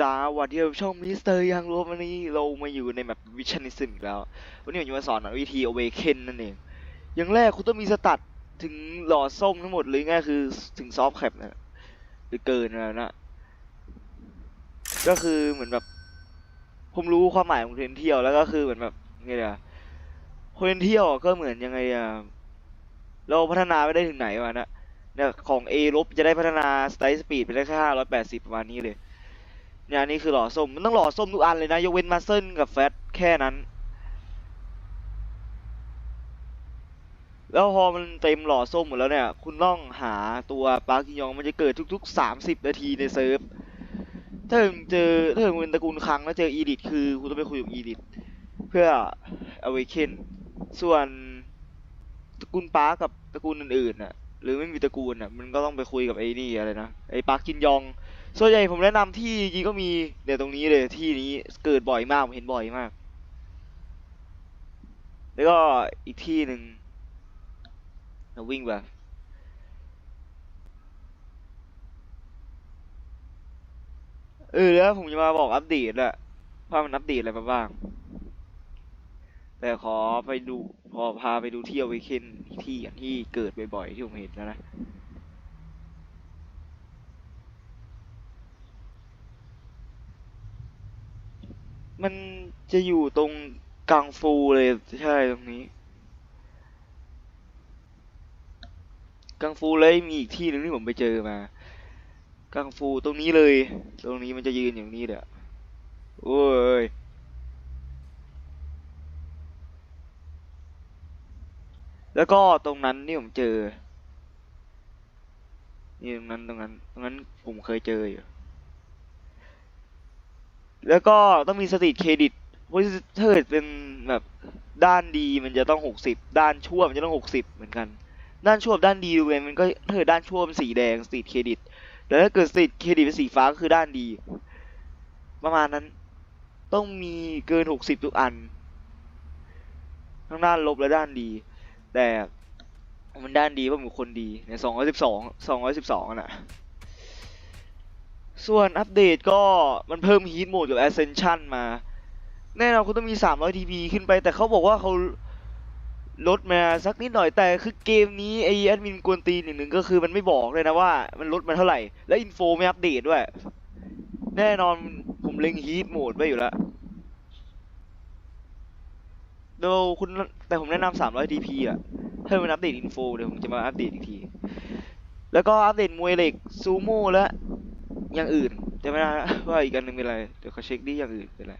สวัสดีครับช่องมิสเตอร์ยังรู้วันนี้เรามาอยู่ในแบบวิชันิซึมอีกแล้ว วันนี้ผมจะมาสอนวิธี awaken นั่นเอง อย่างแรกคุณต้องมีสตัดถึงหลอดส้มทั้งหมดเลยง่ายคือถึงซอฟแคปนะหรือเกินแล้วนะ ก็คือเหมือนแบบ ผมรู้ความหมายของเทนเที่ยวแล้วก็คือเหมือนแบบไงเดียเทนเที่ยวก็เหมือนยังไงอะเราพัฒนาไปได้ถึงไหนวะนะเนี่ยของ A ลบจะได้พัฒนาสไตล์สปีดไปได้แค่ห้าร้อยแปดสิบประมาณนี้เลย เนี่ยนี่คือหล่อส้มมันต้องหล่อส้มทุกอันเลยนะยกเว้นมาเซิลกับแฟตแค่นั้น แล้วพอมันเต็มหล่อส้มหมดแล้วเนี่ย คุณต้องหาตัวปาร์กิยองมันจะเกิดทุกๆ 30 นาทีในเซิร์ฟถ้ามึงเจอถ้ามึงเป็นตระกูลครั้งแล้วเจออีดิทคือคุณต้องไปคุยกับอีดิทเพื่อ awaken ส่วนตระกูลปาร์กกับตระกูลอื่นๆน่ะหรือไม่มีตระกูลน่ะมันก็ต้องไปคุยกับไอ้นี่อะไรนะไอ้ปาร์กินยอง ส่วนใหญ่ผมแนะนำที่จริงก็มีเดี๋ยวตรงนี้เลยที่นี้เกิดบ่อยมากผมเห็นบ่อยมาก แล้วก็อีกที่หนึ่งเราวิ่งแบบเออแล้วผมจะมาบอกอัปเดตแหละว่ามันอัปเดตอะไรมาบ้าง แต่ขอไปดูพอพาไปดูที่เอาไว้เคนที่อย่างที่เกิดบ่อยๆที่ผมเห็นนะนะ มันจะอยู่ตรงกลางฟูเลยใช่ตรงนี้ กังฟูเลยมีอีกที่หนึ่งที่ผมไปเจอมา กังฟูตรงนี้เลย ตรงนี้มันจะยืนอย่างนี้เด้อโอ้ยแล้วก็ตรงนั้นที่ผมเจอ นี่ตรงนั้นตรงนั้น ตรงนั้นผมเคยเจออยู่ แล้วก็ต้องมีสตรีทเครดิตเพราะถ้าเกิดเป็นแบบด้านดีมันจะต้องหกสิบด้านชั่วมันจะต้องหกสิบเหมือนกัน ด้านชั่วด้านดีดูเว้ยมันก็ถ้าเกิดด้านชั่วเป็นสีแดงสตรีทเครดิตแต่ถ้าเกิดสตรีทเครดิตเป็นสีฟ้าก็คือด้านดี ประมาณนั้นต้องมีเกินหกสิบทุกอัน ทั้งด้านลบและด้านดี แต่มันด้านดีว่ามันคนดีในสองร้อยสิบสองสองร้อยสิบสองน่ะ ส่วนอัปเดตก็มันเพิ่มฮีทโหมดกับ Ascension มา แน่นอนคุณต้องมี 300 TP ขึ้นไป แต่เขาบอกว่าเขาลดมาสักนิดหน่อยแต่คือเกมนี้ไอแอดมินกวนตีนหนึ่งก็คือมันไม่บอกเลยนะว่ามันลดมาเท่าไหร่ และอินโฟไม่อัปเดตด้วย แน่นอนผมเล็งฮีทโหมดไว้อยู่แล้วโดคุณแต่ผมแนะนำ300 TP อะถ้ามันอัปเดตอินโฟเดี๋ยวผมจะมาอัปเดตอีกที แล้วก็อัปเดตมวยเหล็กซูโม่และ อย่างอื่นจะไม่ได้ว่าอีกอันหนึ่งเป็นอะไร เดี๋ยวเขาเช็คดิอย่างอื่นเป็นอะไร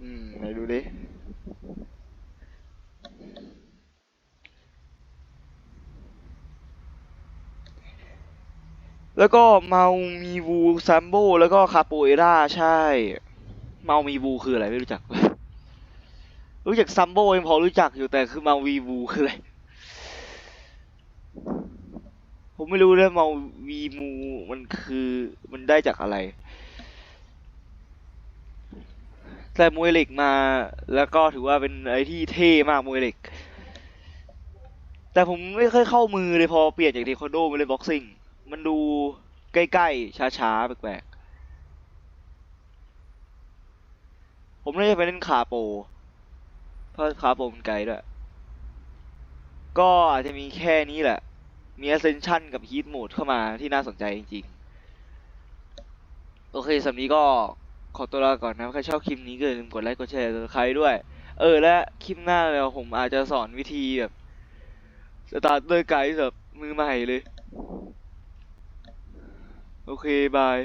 อืมไหนดูดิ แล้วก็เมามีวูซัมโบแล้วก็คาโปเอราใช่ เมามีวูคืออะไรไม่รู้จัก รู้จักซัมโบยังพอรู้จักอยู่แต่คือเมาวีวูคืออะไรผมไม่รู้เลยเมาวีมูมันคือมันได้จากอะไร แต่มวยเหล็กมา แล้วก็ถือว่าเป็นอะไรที่เท่มากมวยเหล็ก แต่ผมไม่เคยเข้ามือเลยพอเปลี่ยนจากเทควันโดมาเล่นบ็อกซิ่ง มันดูใกล้ๆ ช้าๆ แปลกๆ ผมน่าจะไปเล่นคาโป เพราะคาโปมันไกลด้วย ก็อาจจะมีแค่นี้แหละ มี Ascension กับ Heat Mode เข้ามาที่น่าสนใจจริงๆ โอเคสำหรับนี้ก็ขอตัวลาก่อนนะ ใครชอบคลิปนี้ก็อย่าลืมกดไลค์ กดแชร์ใครด้วย เออ และคลิปหน้าเดี๋ยวผมอาจจะสอนวิธีแบบ สตาร์เตอร์ไกด์แบบมือใหม่เลย โอเคบาย